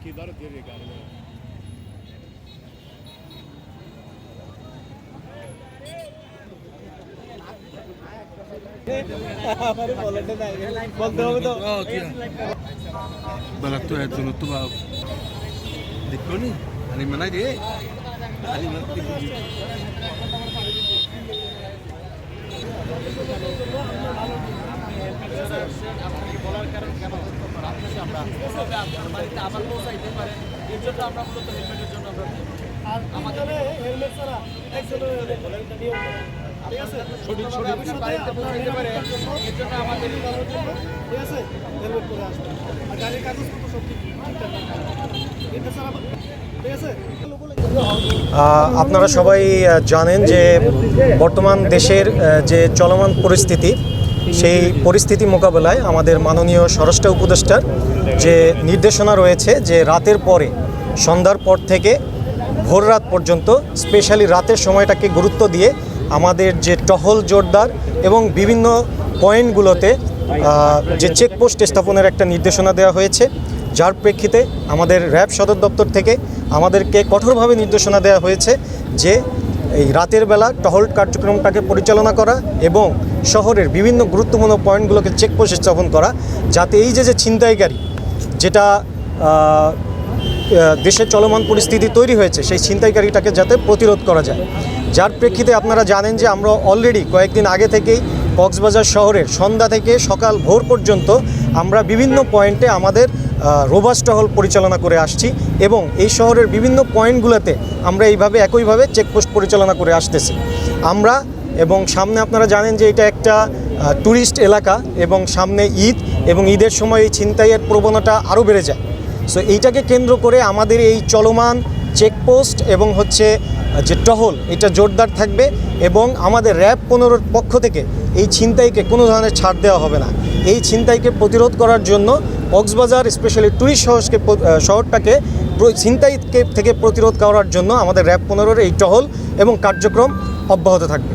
iktidar geri geldi. বলার মেলাই রে আরে বলার কারণ কেন আপনারা সবাই জানেন যে বর্তমান দেশের যে চলমান পরিস্থিতি সেই পরিস্থিতি মোকাবেলায় আমাদের মাননীয় স্বরাষ্ট্র উপদেষ্টার যে নির্দেশনা রয়েছে যে রাতের পরে, সন্ধ্যার পর থেকে ভোর রাত পর্যন্ত, স্পেশালি রাতের সময়টাকে গুরুত্ব দিয়ে আমাদের যে টহল জোরদার এবং বিভিন্ন পয়েন্টগুলোতে যে চেকপোস্ট স্থাপনের একটা নির্দেশনা দেওয়া হয়েছে, যার প্রেক্ষিতে আমাদের র্যাব সদর দপ্তর থেকে আমাদেরকে কঠোরভাবে নির্দেশনা দেওয়া হয়েছে যে এই রাতের বেলা টহল কার্যক্রমটাকে পরিচালনা করা এবং শহরের বিভিন্ন গুরুত্বপূর্ণ পয়েন্টগুলোকে চেকপোস্ট স্থাপন করা যাতে এই যে যে ছিনতাইকারী যেটা আহ, চলমান পরিস্থিতি তৈরি হয়েছে সেই ছিনতাইকারীটাকে যাতে প্রতিরোধ করা যায়। যার প্রেক্ষিতে আপনারা জানেন যে আমরা অলরেডি কয়েকদিন আগে থেকেই কক্সবাজার শহরের সন্ধ্যা থেকে সকাল ভোর পর্যন্ত আমরা বিভিন্ন পয়েন্টে আমাদের রোবাস টহল পরিচালনা করে আসছি এবং এই শহরের বিভিন্ন পয়েন্টগুলোতে আমরা এইভাবে একইভাবে চেকপোস্ট পরিচালনা করে আসতেছি। আমরা এবং সামনে আপনারা জানেন যে এটা একটা ট্যুরিস্ট এলাকা এবং সামনে ঈদ এবং ঈদের সময় এই ছিনতাইয়ের প্রবণতা আরও বেড়ে যায়। সো এইটাকে কেন্দ্র করে আমাদের এই চলমান চেকপোস্ট এবং হচ্ছে যে টহল, এটা জোরদার থাকবে এবং আমাদের র্যাব পনেরোর পক্ষ থেকে এই ছিনতাইকে কোনো ধরনের ছাড় দেওয়া হবে না। এই ছিনতাইকে প্রতিরোধ করার জন্য কক্সবাজার স্পেশালি ট্যুরিস্ট শহরকে শহরটাকে ছিনতাই থেকে প্রতিরোধ করার জন্য আমাদের র্যাব পনেরোর এই টহল এবং কার্যক্রম অব্যাহত থাকবে।